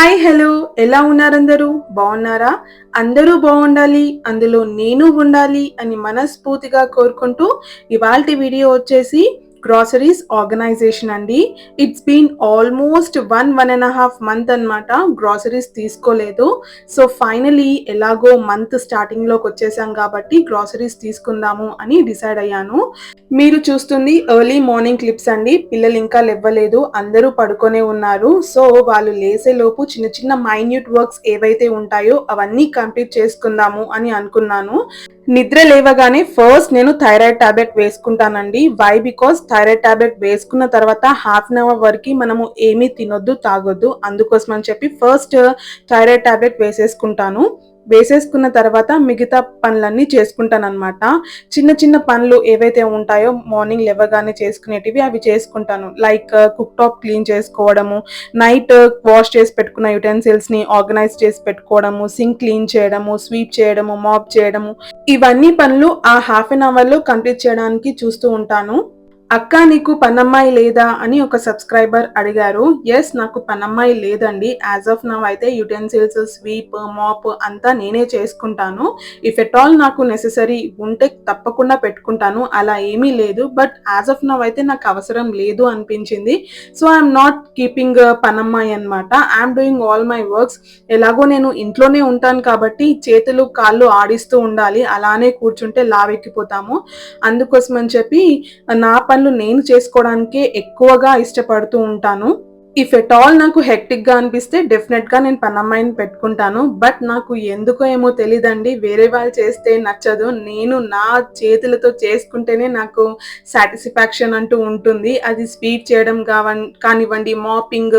Hi hello. ఎలా ఉన్నారందరూ? బాగున్నారా? అందరూ బాగుండాలి అందులో నేను ఉండాలి అని మనస్ఫూర్తిగా కోరుకుంటూ ఇవాళ వీడియో వచ్చేసి గ్రాసరీస్ ఆర్గనైజేషన్ అండి. It's been almost one one and half month అన్నమాట గ్రాసరీస్ తీసుకోలేదు. సో ఫైనలీ ఎలాగో మంత్ స్టార్టింగ్లోకి వచ్చేసాం కాబట్టి గ్రాసరీస్ తీసుకుందాము అని డిసైడ్ అయ్యాను. మీరు చూస్తుంది ఎర్లీ మార్నింగ్ క్లిప్స్ అండి. పిల్లలు ఇంకా లేవ్వలేదు అందరూ పడుకొనే ఉన్నారు. సో వాళ్ళు లేసే లోపు చిన్న చిన్న మైన్యూట్ వర్క్స్ ఏవైతే ఉంటాయో అవన్నీ కంప్లీట్ చేసుకుందాము అని అనుకున్నాను. నిద్ర లేవగానే ఫస్ట్ నేను థైరాయిడ్ టాబ్లెట్ వేసుకుంటానండి. వై బికాస్ థైరాయిడ్ టాబ్లెట్ వేసుకున్న తర్వాత హాఫ్ అన్ అవర్ వరకు మనము ఏమీ తినొద్దు తాగొద్దు. అందుకోసం అని చెప్పి ఫస్ట్ థైరాయిడ్ టాబ్లెట్ వేసేసుకుంటాను. వేసేసుకున్న తర్వాత మిగతా పనులన్నీ చేసుకుంటానమాట చిన్న చిన్న పనులు ఏవైతే ఉంటాయో మార్నింగ్ లేవగానే చేసుకునేటివి అవి చేసుకుంటాను. Like uh, cooktop clean చేసుకోవడము నైట్ uh, వాష్ చేసి పెట్టుకున్న యుటెన్సిల్స్ని ఆర్గనైజ్ చేసి పెట్టుకోవడము సింక్ క్లీన్ చేయడము స్వీప్ చేయడము మాప్ చేయడము. ఇవన్నీ పనులు ఆ హాఫ్ అన్ అవర్లో కంప్లీట్ చేయడానికి చూస్తూ ఉంటాను. అక్క నీకు పనమ్మాయి లేదా అని ఒక సబ్స్క్రైబర్ అడిగారు. ఎస్ నాకు పనమ్మాయి లేదండి. యాజ్ ఆఫ్ నవ్ అయితే యుటెన్సిల్స్ స్వీప్ మాప్ అంతా నేనే చేసుకుంటాను. ఇఫ్ ఎట్ ఆల్ నాకు నెససరీ ఉంటే తప్పకుండా పెట్టుకుంటాను. అలా ఏమీ లేదు. బట్ యాజ్ ఆఫ్ నవ్ అయితే నాకు అవసరం లేదు అనిపించింది. సో ఐఎమ్ నాట్ కీపింగ్ పనమ్మాయి అనమాట I'm doing all my works ఎలాగో నేను ఇంట్లోనే ఉంటాను కాబట్టి చేతులు కాళ్ళు ఆడిస్తూ ఉండాలి. అలానే కూర్చుంటే లావెక్కిపోతాము. అందుకోసం అని చెప్పి నా పని పనులు నేను చేసుకోవడానికే ఎక్కువగా ఇష్టపడుతూ ఉంటాను. ఇఫ్ ఎట్ ఆల్ నాకు హెక్టిక్గా అనిపిస్తే డెఫినెట్గా నేను పనమ్మాయిని పెట్టుకుంటాను. బట్ నాకు ఎందుకో ఏమో తెలియదండి వేరే వాళ్ళు చేస్తే నచ్చదు. నేను నా చేతులతో చేసుకుంటేనే నాకు సాటిస్ఫాక్షన్ అంటూ ఉంటుంది. అది స్వీట్ చేయడం కావన్ కానివ్వండి మాపింగ్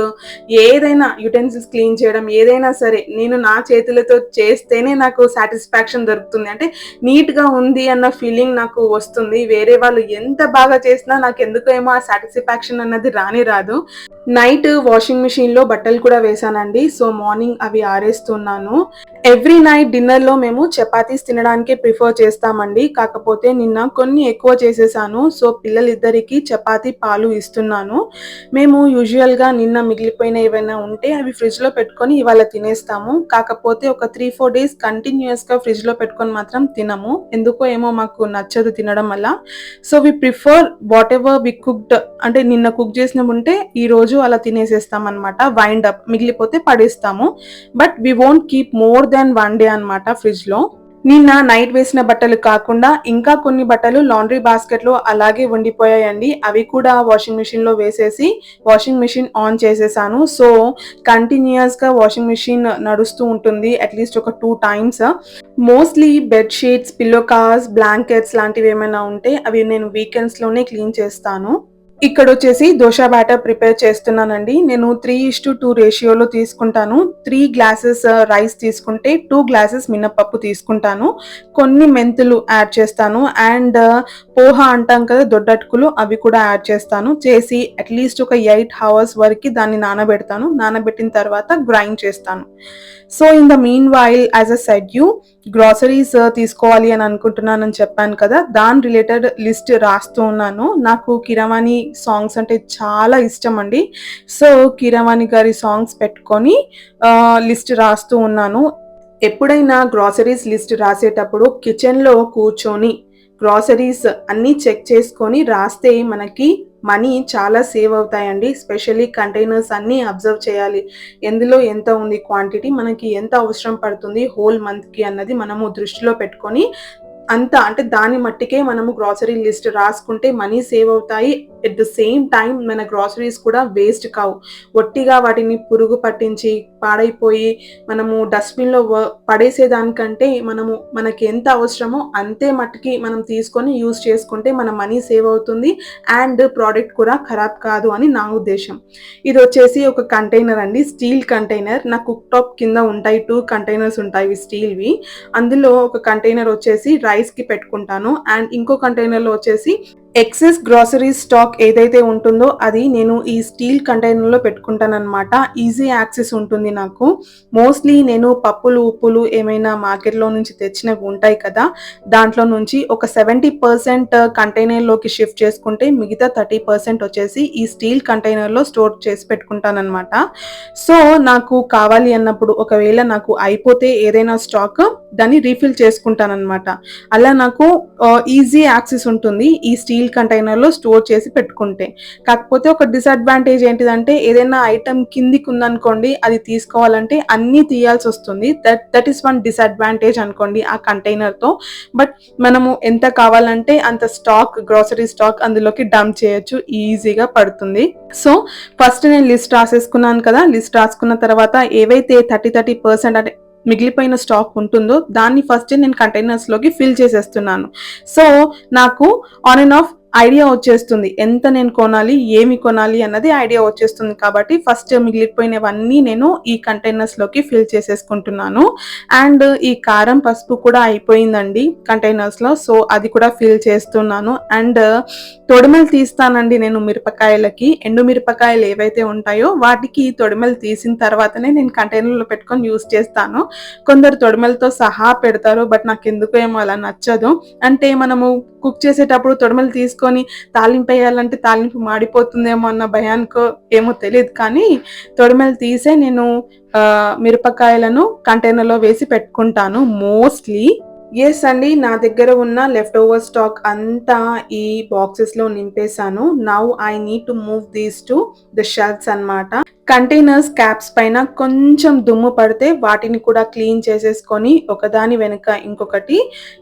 ఏదైనా యుటెన్సిల్స్ క్లీన్ చేయడం ఏదైనా సరే నేను నా చేతులతో చేస్తేనే నాకు సాటిస్ఫాక్షన్ దొరుకుతుంది. అంటే నీట్గా ఉంది అన్న ఫీలింగ్ నాకు వస్తుంది. వేరే వాళ్ళు ఎంత బాగా చేసినా నాకు ఎందుకో ఏమో ఆ సాటిస్ఫాక్షన్ అన్నది రాని రాదు. నైట్ వాషింగ్ మిషన్లో బట్టలు కూడా వేసానండి సో మార్నింగ్ అవి ఆరేస్తున్నాను. ఎవ్రీ నైట్ డిన్నర్లో మేము చపాతీస్ తినడానికే ప్రిఫర్ చేస్తామండి. కాకపోతే నిన్న కొన్ని ఎక్కువ చేసేసాను. సో పిల్లలిద్దరికి చపాతీ పాలు ఇస్తున్నాను. మేము యూజువల్గా నిన్న మిగిలిపోయిన ఏవైనా ఉంటే అవి ఫ్రిడ్జ్లో పెట్టుకొని ఇవాళ తినేస్తాము. కాకపోతే ఒక త్రీ ఫోర్ డేస్ కంటిన్యూస్గా గా ఫ్రిడ్జ్లో పెట్టుకొని మాత్రం తినము. ఎందుకో ఏమో మాకు నచ్చదు తినడం వల్ల. So we prefer whatever we cooked అంటే నిన్న కుక్ చేసిన ఉంటే ఈ రోజు అలా తినేసేస్తాం అనమాట వైండ్ అప్ మిగిలిపోతే పడేస్తాము. But we won't keep more than one day అనమాట ఫ్రిడ్జ్లో. నిన్న నైట్ వేసిన బట్టలు కాకుండా ఇంకా కొన్ని బట్టలు లాండ్రీ బాస్కెట్లో అలాగే ఉండిపోయాయండి. అవి కూడా వాషింగ్ మిషన్లో వేసేసి వాషింగ్ మిషన్ ఆన్ చేసేసాను. సో కంటిన్యూస్గా వాషింగ్ మిషన్ నడుస్తూ ఉంటుంది అట్లీస్ట్ ఒక two times mostly bed sheets pillow covers blankets లాంటివి ఏమైనా ఉంటే అవి నేను వీకెండ్స్లోనే క్లీన్ చేస్తాను. ఇక్కడ వచ్చేసి దోశ బ్యాటర్ ప్రిపేర్ చేస్తున్నానండి. నేను త్రీ ఇస్ టు టూ రేషియోలో తీసుకుంటాను. త్రీ గ్లాసెస్ uh, రైస్ తీసుకుంటే టూ గ్లాసెస్ మినపప్పు తీసుకుంటాను. కొన్ని మెంతులు యాడ్ చేస్తాను. అండ్ uh, పోహా అంటాం కదా దొడ్డటుకులు అవి కూడా యాడ్ చేస్తాను. చేసి అట్లీస్ట్ ఒక ఎయిట్ అవర్స్ వరకు దాన్ని నానబెడతాను. నానబెట్టిన తర్వాత గ్రైండ్ చేస్తాను. So in the meanwhile as I said you groceries uh, తీసుకోవాలి అని అనుకుంటున్నానని చెప్పాను కదా దాని రిలేటెడ్ లిస్ట్ రాస్తూ ఉన్నాను. నాకు కిరవాణి సాంగ్స్ అంటే చాలా ఇష్టం అండి. సో కిరవాణి గారి సాంగ్స్ పెట్టుకొని uh, లిస్ట్ రాస్తూ ఉన్నాను. ఎప్పుడైనా గ్రాసరీస్ లిస్ట్ రాసేటప్పుడు కిచెన్లో కూర్చొని గ్రాసరీస్ అన్నీ చెక్ చేసుకొని రాస్తే మనకి మనీ చాలా సేవ్ అవుతాయండి. స్పెషల్లీ కంటైనర్స్ అన్నీ అబ్జర్వ్ చేయాలి. ఎందులో ఎంత ఉంది క్వాంటిటీ మనకి ఎంత అవసరం పడుతుంది హోల్ మంత్కి అన్నది మనము దృష్టిలో పెట్టుకొని అంత అంటే దాని మట్టికే మనము గ్రాసరీ లిస్ట్ రాసుకుంటే మనీ సేవ్ అవుతాయి. ఎట్ ద సేమ్ టైం మన గ్రాసరీస్ కూడా వేస్ట్ కావు. ఒట్టిగా వాటిని పురుగు పట్టించి పాడైపోయి మనము డస్ట్బిన్లో పడేసేదానికంటే మనము మనకి ఎంత అవసరమో అంతే మట్టుకి మనం తీసుకొని యూజ్ చేసుకుంటే మన మనీ సేవ్ అవుతుంది అండ్ ప్రోడక్ట్ కూడా ఖరాబ్ కాదు అని నా ఉద్దేశం. ఇది వచ్చేసి ఒక కంటైనర్ అండి. స్టీల్ కంటైనర్ నా కుక్ టాప్ కింద ఉంటాయి. టూ కంటైనర్స్ ఉంటాయి స్టీల్వి. అందులో ఒక కంటైనర్ వచ్చేసి రైస్కి పెట్టుకుంటాను. అండ్ ఇంకో కంటైనర్లో వచ్చేసి ఎక్సెస్ గ్రాసరీ స్టాక్ ఏదైతే ఉంటుందో అది నేను ఈ స్టీల్ కంటైనర్లో పెట్టుకుంటానన్నమాట. ఈజీ యాక్సెస్ ఉంటుంది నాకు. మోస్ట్లీ నేను పప్పులు ఉప్పులు ఏమైనా మార్కెట్లో నుంచి తెచ్చినవి ఉంటాయి కదా దాంట్లో నుంచి ఒక సెవెంటీ పర్సెంట్ కంటైనర్లోకి షిఫ్ట్ చేసుకుంటే మిగతా థర్టీ పర్సెంట్ వచ్చేసి ఈ స్టీల్ కంటైనర్లో స్టోర్ చేసి పెట్టుకుంటానమాట సో నాకు కావాలి అన్నప్పుడు ఒకవేళ నాకు అయిపోతే ఏదైనా స్టాక్ దాన్ని రీఫిల్ చేసుకుంటానన్నమాట. అలా నాకు ఈజీ యాక్సెస్ ఉంటుంది. ఈ స్టీల్ స్టీల్ కంటైనర్లో స్టోర్ చేసి పెట్టుకుంటే. కాకపోతే ఒక డిసడ్వాంటేజ్ ఏంటిదంటే ఏదైనా ఐటమ్ కిందికి ఉందనుకోండి అది తీసుకోవాలంటే అన్నీ తీయాల్సి వస్తుంది. That that is one disadvantage అనుకోండి ఆ కంటైనర్తో. బట్ మనము ఎంత కావాలంటే అంత స్టాక్ గ్రాసరీ స్టాక్ అందులోకి డంప్ చేయొచ్చు. ఈజీగా పడుతుంది. సో ఫస్ట్ నేను లిస్ట్ రాసేసుకున్నాను కదా. లిస్ట్ రాసుకున్న తర్వాత ఏవైతే థర్టీ థర్టీ పర్సెంట్ అంటే మిగిలిపోయిన స్టాక్ ఉంటుందో దాన్ని ఫస్ట్ నేను కంటైనర్స్లోకి ఫిల్ చేసేస్తున్నాను. సో నాకు ఆన్ అండ్ ఆఫ్ ఐడియా వచ్చేస్తుంది. ఎంత నేను కొనాలి ఏమి కొనాలి అన్నది ఐడియా వచ్చేస్తుంది కాబట్టి ఫస్ట్ మిగిలిపోయినవన్నీ నేను ఈ కంటైనర్స్లోకి ఫిల్ చేసేసుకుంటున్నాను. అండ్ ఈ కారం పసుపు కూడా అయిపోయిందండి కంటైనర్స్లో సో అది కూడా ఫిల్ చేస్తున్నాను. అండ్ తొడిమలు తీస్తానండి నేను మిరపకాయలకి. ఎండు మిరపకాయలు ఏవైతే ఉంటాయో వాటికి తొడిమలు తీసిన తర్వాతనే నేను కంటైనర్లో పెట్టుకొని యూస్ చేస్తాను. కొందరు తొడిమలతో సహా పెడతారు బట్ నాకు ఎందుకు ఏమో అలా నచ్చదు. అంటే మనము కుక్ చేసేటప్పుడు తొడిమలు తీసుకొని తాలింపు వేయాలంటే తాలింపు మాడిపోతుందేమో అన్న భయానికో ఏమో తెలియదు. కానీ తొడిమెలు తీసే నేను మిరపకాయలను కంటైనర్లో వేసి పెట్టుకుంటాను. మోస్ట్లీ ఎస్ అండి నా దగ్గర ఉన్న లెఫ్ట్ ఓవర్ స్టాక్ అంతా ఈ బాక్సెస్లో నింపేశాను. Now I need to move these to the shelves అనమాట కంటైనర్స్ క్యాప్స్ పైన కొంచెం దుమ్ము పడితే వాటిని కూడా క్లీన్ చేసేసుకొని ఒకదాని వెనుక ఇంకొకటి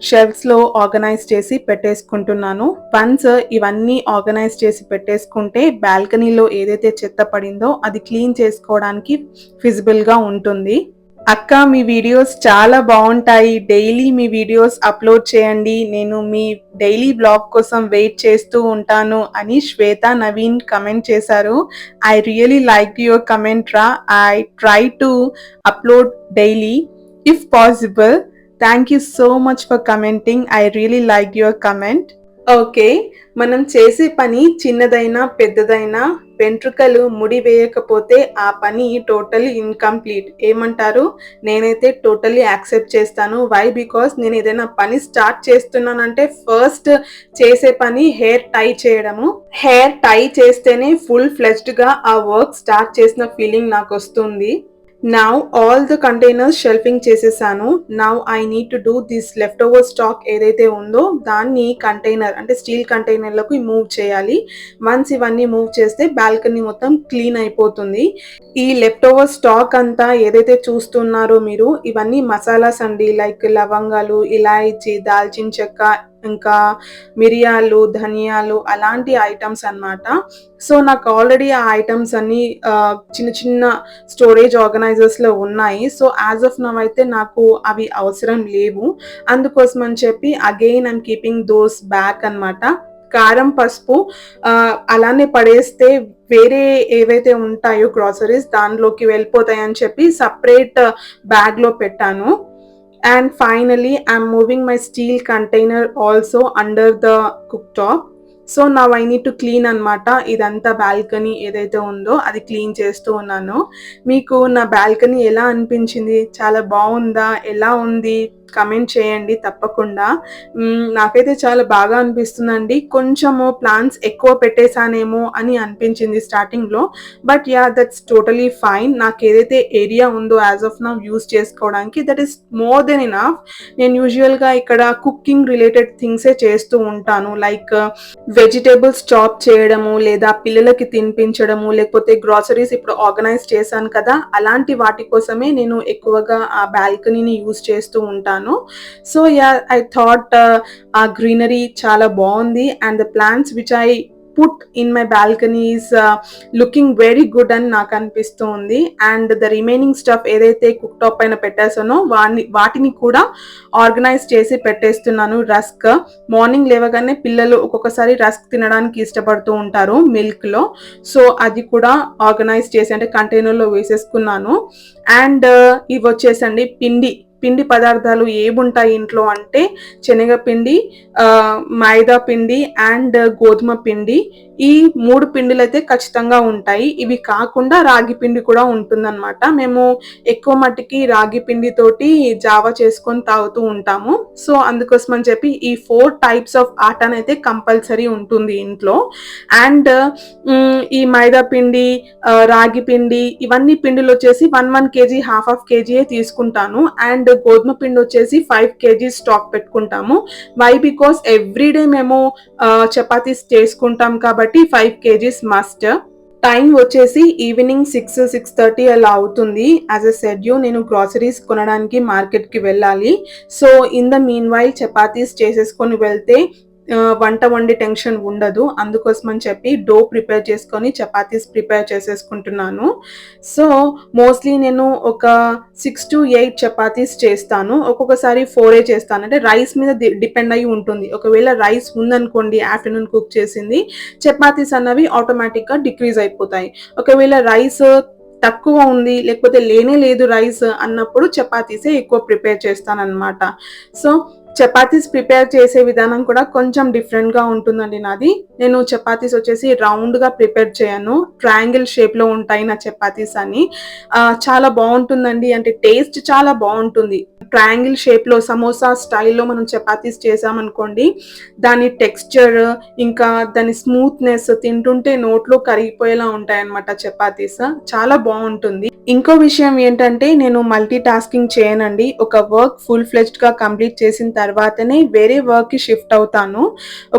షెల్ఫ్స్లో ఆర్గనైజ్ చేసి పెట్టేసుకుంటున్నాను. వన్స్ ఇవన్నీ ఆర్గనైజ్ చేసి పెట్టేసుకుంటే బాల్కనీలో ఏదైతే చెత్త పడిందో అది క్లీన్ చేసుకోవడానికి ఫిజిబుల్గా ఉంటుంది. అక్క మీ వీడియోస్ చాలా బాగుంటాయి. డైలీ మీ వీడియోస్ అప్లోడ్ చేయండి. నేను మీ డైలీ బ్లాగ్ కోసం వెయిట్ చేస్తూ ఉంటాను అని శ్వేత నవీన్ కమెంట్ చేశారు. I really like your comment రా. I try to upload daily if possible. Thank you so much for commenting. I really like your comment. Okay. మనం చేసే పని చిన్నదైనా పెద్దదైనా వెంట్రుకలు ముడి వేయకపోతే ఆ పని టోటలీ ఇన్కంప్లీట్. ఏమంటారు? నేనైతే టోటలీ యాక్సెప్ట్ చేస్తాను. వై బికాస్ నేను ఏదైనా పని స్టార్ట్ చేస్తున్నానంటే ఫస్ట్ చేసే పని హెయిర్ టై చేయడము. హెయిర్ టై చేస్తేనే ఫుల్ ఫ్లెజ్డ్గా ఆ వర్క్ స్టార్ట్ చేసిన ఫీలింగ్ నాకు వస్తుంది. Now all the containers shelving చేసేసాను. Now I need to do this leftover stock ఏదైతే ఉందో దాన్ని కంటైనర్ అంటే స్టీల్ కంటైనర్లకు మూవ్ చేయాలి. వన్స్ ఇవన్నీ మూవ్ చేస్తే బాల్కనీ మొత్తం క్లీన్ అయిపోతుంది. ఈ లెఫ్ట్ ఓవర్ స్టాక్ అంతా ఏదైతే చూస్తున్నారో మీరు ఇవన్నీ మసాలాస్ అండి లైక్ లవంగాలు ఇలాయచి దాల్చిన చెక్క ఇంకా మిరియాలు ధనియాలు అలాంటి ఐటమ్స్ అనమాట సో నాకు ఆల్రెడీ ఆ ఐటమ్స్ అన్ని చిన్న చిన్న స్టోరేజ్ ఆర్గనైజర్స్లో ఉన్నాయి. సో యాజ్ ఆఫ్ నవ్ అయితే నాకు అవి అవసరం లేవు. అందుకోసం అని చెప్పి again I'm keeping those back అనమాట కారం పసుపు అలానే పడేస్తే వేరే ఏవైతే ఉంటాయో గ్రాసరీస్ దానిలోకి వెళ్ళిపోతాయని చెప్పి సపరేట్ బ్యాగ్లో పెట్టాను. And finally i'm moving my steel container also under the cooktop. So నా ఐ నీడ్ టు క్లీన్ అనమాట ఇదంతా బాల్కనీ ఏదైతే ఉందో అది క్లీన్ చేస్తూ ఉన్నాను. మీకు నా బాల్కనీ ఎలా అనిపించింది? చాలా బాగుందా? ఎలా ఉంది? కమెంట్ చేయండి తప్పకుండా. నాకైతే చాలా బాగా అనిపిస్తుందండి. కొంచెము ప్లాన్స్ ఎక్కువ పెట్టేశానేమో అని అనిపించింది స్టార్టింగ్లో but ya that's totally fine నాకు ఏదైతే ఏరియా ఉందో యాజ్ ఆఫ్ నా యూస్ చేసుకోవడానికి that is more than enough నేను యూజువల్గా ఇక్కడ కుకింగ్ రిలేటెడ్ థింగ్సే చేస్తూ ఉంటాను. లైక్ వెజిటేబుల్స్ చాప్ చేయడము లేదా పిల్లలకి తినిపించడము లేకపోతే గ్రాసరీస్ ఇప్పుడు ఆర్గనైజ్ చేశాను కదా అలాంటి వాటి కోసమే నేను ఎక్కువగా ఆ బాల్కనీని యూజ్ చేస్తూ ఉంటాను. చేశాను. సో యా ఐ థాట్ ఆ గ్రీనరీ చాలా బాగుంది and the plants which I put in my balconies looking very good అని నాకు అనిపిస్తూ ఉంది అండ్ ద రిమైనింగ్ స్టఫ్ ఏదైతే కుక్ టాప్ పైన పెట్టేసానో వాటిని వాటిని కూడా ఆర్గనైజ్ చేసి పెట్టేస్తున్నాను రస్క్ మార్నింగ్ లేవగానే పిల్లలు ఒక్కొక్కసారి రస్క్ తినడానికి ఇష్టపడుతూ ఉంటారు మిల్క్లో సో అది కూడా ఆర్గనైజ్ చేసి అంటే కంటైనర్లో వేసేసుకున్నాను. అండ్ uh, ఇవి వచ్చేసండి పిండి. పిండి పదార్థాలు ఏముంటాయి ఇంట్లో అంటే శనగపిండి మైదా పిండి అండ్ గోధుమ పిండి. ఈ మూడు పిండిలు అయితే ఖచ్చితంగా ఉంటాయి. ఇవి కాకుండా రాగి పిండి కూడా ఉంటుందన్నమాట. మేము ఎక్కువ మట్టికి రాగి పిండితోటి జావా చేసుకొని తాగుతూ ఉంటాము. సో అందుకోసం అని చెప్పి ఈ ఫోర్ టైప్స్ ఆఫ్ ఆటాన్ అయితే కంపల్సరీ ఉంటుంది ఇంట్లో. అండ్ ఈ మైదా పిండి రాగి పిండి ఇవన్నీ పిండిలు వచ్చేసి one one kg half half కేజీయే తీసుకుంటాను. అండ్ గోధుమ పిండి వచ్చేసి ఫైవ్ కేజీ స్టాక్ పెట్టుకుంటాము. వై బికాస్ ఎవ్రీడే మేము చపాతీస్ చేసుకుంటాం కాబట్టి ఫైవ్ కేజీస్ మస్ట్ టైం వచ్చేసి ఈవినింగ్ సిక్స్ సిక్స్ థర్టీ అలా అవుతుంది. యాజ్ అ షెడ్యూ నేను గ్రాసరీస్ కొనడానికి మార్కెట్కి వెళ్ళాలి. So in the meanwhile chapatis చేసేసుకొని వెళ్తే వంట వండి టెన్షన్ ఉండదు. అందుకోసం అని చెప్పి డో ప్రిపేర్ చేసుకొని చపాతీస్ ప్రిపేర్ చేసేసుకుంటున్నాను. సో మోస్ట్లీ నేను ఒక సిక్స్ టు ఎయిట్ చపాతీస్ చేస్తాను. ఒక్కొక్కసారి ఫోరే చేస్తాను. అంటే రైస్ మీద డిపెండ్ అయి ఉంటుంది. ఒకవేళ రైస్ ఉందనుకోండి ఆఫ్టర్నూన్ కుక్ చేసింది చపాతీస్ అన్నవి ఆటోమేటిక్గా డిక్రీజ్ అయిపోతాయి. ఒకవేళ రైస్ తక్కువ ఉంది లేకపోతే లేనే లేదు రైస్ అన్నప్పుడు చపాతీసే ఎక్కువ ప్రిపేర్ చేస్తాను సో చపాతీస్ ప్రిపేర్ చేసే విధానం కూడా కొంచెం డిఫరెంట్గా ఉంటుందండి నాది. నేను చపాతీస్ వచ్చేసి రౌండ్గా ప్రిపేర్ చేయను. ట్రయాంగిల్ షేప్లో ఉంటాయి నా చపాతీస్ అని చాలా బాగుంటుందండి. అంటే టేస్ట్ చాలా బాగుంటుంది. ట్రయాంగిల్ షేప్లో సమోసా స్టైల్లో మనం చపాతీస్ చేసామనుకోండి దాని టెక్స్చర్ ఇంకా దాని స్మూత్నెస్ తింటుంటే నోట్లో కరిగిపోయేలా ఉంటాయి అన్నమాట చపాతీస్. చాలా బాగుంటుంది. ఇంకో విషయం ఏంటంటే నేను మల్టీ టాస్కింగ్ చేయనండి. ఒక వర్క్ ఫుల్ ఫ్లెజ్డ్గా కంప్లీట్ చేసిన తర్వాతనే వేరే వర్క్కి షిఫ్ట్ అవుతాను.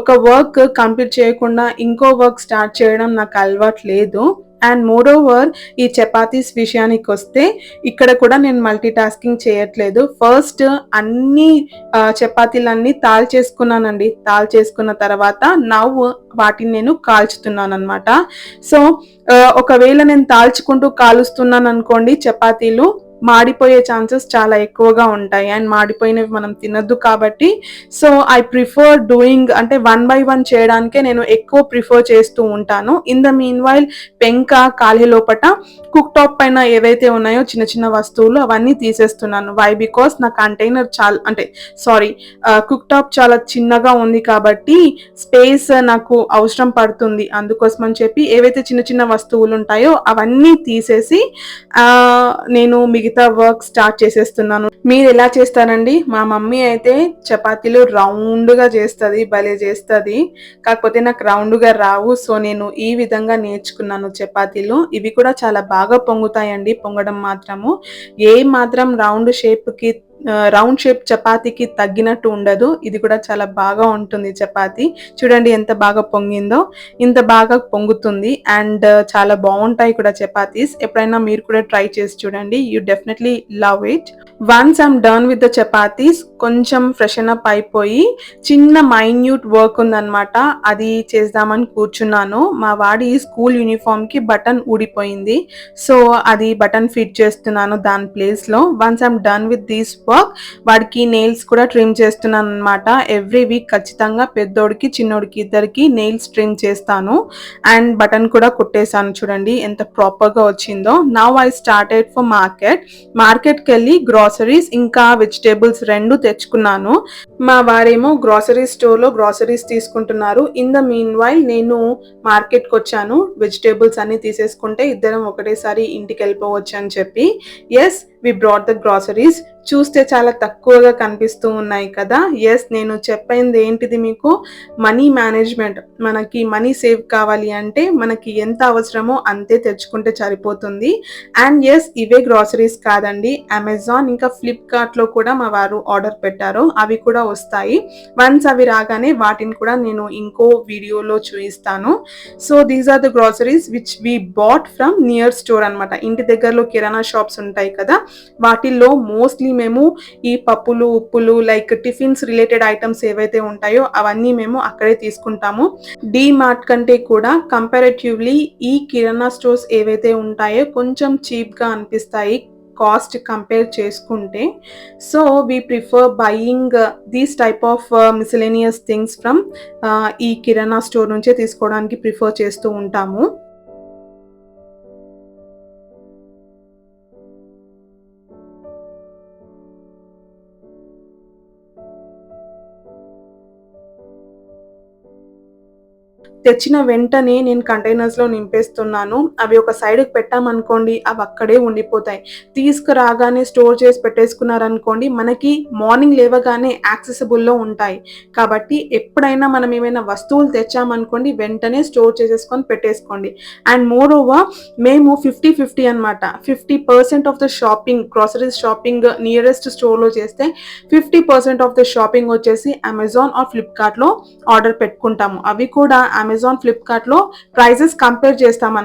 ఒక వర్క్ కంప్లీట్ చేయకుండా ఇంకో వర్క్ స్టార్ట్ చేయడం నాకు అలవాటు లేదు. అండ్ మోర్ ఓవర్ ఈ చపాతీస్ విషయానికి వస్తే ఇక్కడ కూడా నేను మల్టీ టాస్కింగ్ చేయట్లేదు. ఫస్ట్ అన్ని చపాతీలన్నీ తాల్ చేసుకున్నానండి. తాల్ చేసుకున్న తర్వాత నవ్వు వాటిని నేను కాల్చుతున్నాను అనమాట సో ఒకవేళ నేను తాల్చుకుంటూ కాలుస్తున్నాను అనుకోండి చపాతీలు మాడిపోయే ఛాన్సెస్ చాలా ఎక్కువగా ఉంటాయి. అండ్ మాడిపోయినవి మనం తినద్దు కాబట్టి. సో ఐ ప్రిఫర్ డూయింగ్ అంటే వన్ బై వన్ చేయడానికే నేను ఎక్కువ ప్రిఫర్ చేస్తూ ఉంటాను. ఇన్ ద మీన్ వైల్ పెంక కాలి లోపట కుక్ టాప్ పైన ఏవైతే ఉన్నాయో చిన్న చిన్న వస్తువులు అవన్నీ తీసేస్తున్నాను. వై బికాస్ నా కంటైనర్ చాలా అంటే సారీ కుక్ టాప్ చాలా చిన్నగా ఉంది కాబట్టి స్పేస్ నాకు అవసరం పడుతుంది. అందుకోసం అని చెప్పి ఏవైతే చిన్న చిన్న వస్తువులు ఉంటాయో అవన్నీ తీసేసి నేను మిగతా వర్క్ స్టార్ట్ చేసేస్తున్నాను. మీరు ఎలా చేస్తారండి? మా మమ్మీ అయితే చపాతీలు రౌండ్గా చేస్తుంది భలే చేస్తుంది. కాకపోతే నాకు రౌండ్గా రావు. సో నేను ఈ విధంగా నేర్చుకున్నాను చపాతీలు. ఇవి కూడా చాలా బాగా పొంగుతాయండి పొంగడం మాత్రము. ఏ మాత్రం రౌండ్ షేప్కి రౌండ్ షేప్ చపాతీకి తగ్గినట్టు ఉండదు. ఇది కూడా చాలా బాగా ఉంటుంది చపాతీ. చూడండి ఎంత బాగా పొంగిందో ఇంత బాగా పొంగుతుంది అండ్ చాలా బాగుంటాయి కూడా చపాతీస్. ఎప్పుడైనా మీరు కూడా ట్రై చేసి చూడండి. You definitely love it. Once I'm done with the chapatis కొంచెం ఫ్రెషన్ అప్ అయిపోయి చిన్న మైన్యూట్ వర్క్ ఉందన్నమాట. అది చేద్దామని కూర్చున్నాను. మా వాడి స్కూల్ యూనిఫామ్కి బటన్ ఊడిపోయింది. సో అది బటన్ ఫిట్ చేస్తున్నాను దాని ప్లేస్లో. Once I'm done with these work వాడికి నెయిల్స్ కూడా ట్రిమ్ చేస్తున్నాను అనమాట ఎవ్రీ వీక్ ఖచ్చితంగా పెద్దోడికి చిన్నోడికి ఇద్దరికి నెయిల్స్ ట్రిమ్ చేస్తాను. అండ్ బటన్ కూడా కుట్టేశాను చూడండి ఎంత ప్రాపర్గా వచ్చిందో. నా ఐ స్టార్టెడ్ ఫర్ మార్కెట్ మార్కెట్కి వెళ్ళి గ్రాసరీస్ ఇంకా వెజిటేబుల్స్ రెండు తెచ్చుకున్నాను. మా వారేమో గ్రాసరీ స్టోర్లో గ్రాసరీస్ తీసుకుంటున్నారు. ఇన్ ద మీన్ వైల్ నేను మార్కెట్కి వచ్చాను. వెజిటేబుల్స్ అన్ని తీసేసుకుంటే ఇద్దరం ఒకటేసారి ఇంటికి వెళ్ళిపోవచ్చు అని చెప్పి. As we brought the groceries చూస్తే చాలా తక్కువగా కనిపిస్తూ ఉన్నాయి కదా. ఎస్ నేను చెప్పింది ఏంటిది మీకు? మనీ మేనేజ్మెంట్ మనకి మనీ సేవ్ కావాలి అంటే మనకి ఎంత అవసరమో అంతే తెచ్చుకుంటే సరిపోతుంది. అండ్ ఎస్ ఇవే గ్రాసరీస్ కాదండి. అమెజాన్ ఇంకా ఫ్లిప్కార్ట్లో కూడా మా వారు ఆర్డర్ పెట్టారు. అవి కూడా వస్తాయి. వన్స్ అవి రాగానే వాటిని కూడా నేను ఇంకో వీడియోలో చూపిస్తాను. So these are the groceries which we bought from near store అన్నమాట. ఇంటి దగ్గరలో కిరాణా షాప్స్ ఉంటాయి కదా. వాటిల్లో మోస్ట్లీ మేము ఈ పప్పులు ఉప్పులు లైక్ టిఫిన్స్ రిలేటెడ్ ఐటమ్స్ ఏవైతే ఉంటాయో అవన్నీ మేము అక్కడే తీసుకుంటాము. డి మార్ట్ కంటే కూడా కంపారేటివ్లీ ఈ కిరాణా స్టోర్స్ ఏవైతే ఉంటాయో కొంచెం చీప్గా అనిపిస్తాయి కాస్ట్ కంపేర్ చేసుకుంటే. So we prefer buying these type of miscellaneous things from ఈ కిరాణా స్టోర్ నుంచే తీసుకోవడానికి ప్రిఫర్ చేస్తూ ఉంటాము. తెచ్చిన వెంటనే నేను కంటైనర్స్లో నింపేస్తున్నాను. అవి ఒక సైడ్కి పెట్టామనుకోండి అవి అక్కడే ఉండిపోతాయి. తీసుకురాగానే స్టోర్ చేసి పెట్టేసుకున్నారనుకోండి మనకి మార్నింగ్ లేవగానే యాక్సెసిబుల్లో ఉంటాయి. కాబట్టి ఎప్పుడైనా మనం ఏమైనా వస్తువులు తెచ్చామనుకోండి వెంటనే స్టోర్ చేసేసుకొని పెట్టేసుకోండి. అండ్ మోర్ ఓవర్ మేము ఫిఫ్టీ ఫిఫ్టీ అనమాట fifty percent of the shopping groceries shopping nearest స్టోర్లో చేస్తే fifty percent of the shopping వచ్చేసి అమెజాన్ ఆర్ ఫ్లిప్కార్ట్లో ఆర్డర్ పెట్టుకుంటాము. అవి కూడా అమెజాన్ ఫ్లిప్కార్ట్లో ప్రైజెస్ కంపేర్ చేస్తాం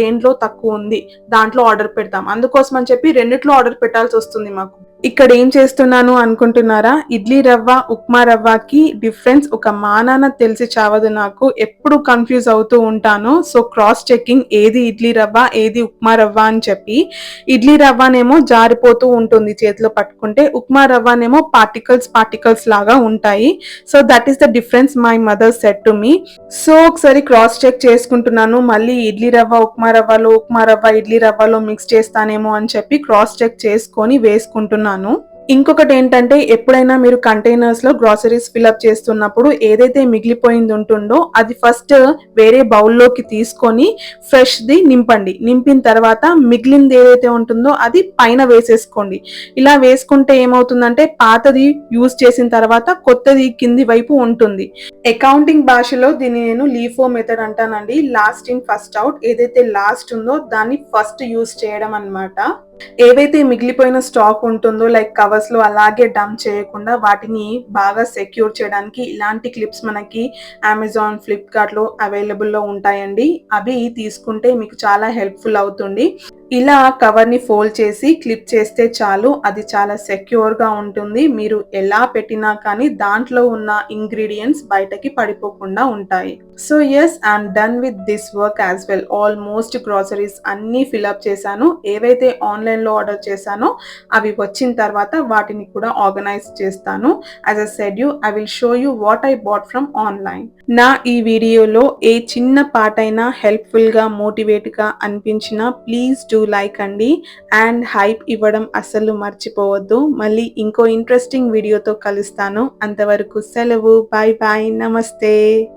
దేంట్లో తక్కువ ఉంది దాంట్లో ఆర్డర్ పెడతాం. అందుకోసం అని చెప్పి రెండిట్లో ఆర్డర్ పెట్టాల్సి వస్తుంది మాకు. ఇక్కడ ఏం చేస్తున్నాను అనుకుంటున్నారా? ఇడ్లీ రవ్వ ఉప్మా రవ్వకి డిఫరెన్స్ ఒక మానాన తెలిసి చావదు నాకు. ఎప్పుడు కన్ఫ్యూజ్ అవుతూ ఉంటాను. సో క్రాస్ చెకింగ్ ఏది ఇడ్లీ రవ్వ ఏది ఉప్మా రవ్వ అని చెప్పి. ఇడ్లీ రవ్వనేమో జారిపోతూ ఉంటుంది చేతిలో పట్టుకుంటే. ఉప్మా రవ్వనేమో పార్టికల్స్ పార్టికల్స్ లాగా ఉంటాయి. So that is the difference my mother said to me. So ఒకసారి క్రాస్ చెక్ చేసుకుంటున్నాను. మళ్ళీ ఇడ్లీ రవ్వ ఉప్మా రవ్వలో ఉప్మా రవ్వ ఇడ్లీ రవ్వలో మిక్స్ చేస్తానేమో అని చెప్పి క్రాస్ చెక్ చేసుకొని వేసుకుంటున్నాను. ఇంకొకటి ఏంటంటే ఎప్పుడైనా మీరు కంటైనర్స్లో గ్రాసరీస్ ఫిల్అప్ చేస్తున్నప్పుడు ఏదైతే మిగిలిపోయింది ఉంటుందో అది ఫస్ట్ వేరే బౌల్లోకి తీసుకొని ఫ్రెష్ ది నింపండి. నింపిన తర్వాత మిగిలింది ఏదైతే ఉంటుందో అది పైన వేసేసుకోండి. ఇలా వేసుకుంటే ఏమవుతుందంటే పాతది యూజ్ చేసిన తర్వాత కొత్తది కింది వైపు ఉంటుంది. అకౌంటింగ్ భాషలో దీన్ని నేను లీఫో మెథడ్ అంటానండి. లాస్ట్ ఇన్ ఫస్ట్ అవుట్ ఏదైతే లాస్ట్ ఉందో దాన్ని ఫస్ట్ యూజ్ చేయడం అన్నమాట. ఏవైతే మిగిలిపోయిన స్టాక్ ఉంటుందో లైక్ కవర్స్లో అలాగే డంప్ చేయకుండా వాటిని బాగా సెక్యూర్ చేయడానికి ఇలాంటి క్లిప్స్ మనకి అమెజాన్ ఫ్లిప్కార్ట్లో అవైలబుల్లో ఉంటాయండి. అవి తీసుకుంటే మీకు చాలా హెల్ప్ఫుల్ అవుతుంది. ఇలా కవర్ని ఫోల్డ్ చేసి క్లిప్ చేస్తే చాలు అది చాలా సెక్యూర్గా ఉంటుంది. మీరు ఎలా పెట్టినా కానీ దాంట్లో ఉన్న ఇంగ్రీడియంట్స్ బయటకి పడిపోకుండా ఉంటాయి. So yes I'm done with this work as well almost groceries అన్నీ ఫిలప్ చేశాను. ఏవైతే ఆన్లైన్లో ఆర్డర్ చేశానో అవి వచ్చిన తర్వాత వాటిని కూడా ఆర్గనైజ్ చేస్తాను. As I said you I will show you what I bought from online నా ఈ వీడియోలో ఏ చిన్న పాటైనా హెల్ప్ఫుల్గా మోటివేట్గా అనిపించినా ప్లీజ్ డూ లైక్ అండి. అండ్ హైప్ ఇవ్వడం అస్సలు మర్చిపోవద్దు. మళ్ళీ ఇంకో ఇంట్రెస్టింగ్ వీడియోతో కలుస్తాను. అంతవరకు సెలవు. బాయ్ బాయ్ నమస్తే.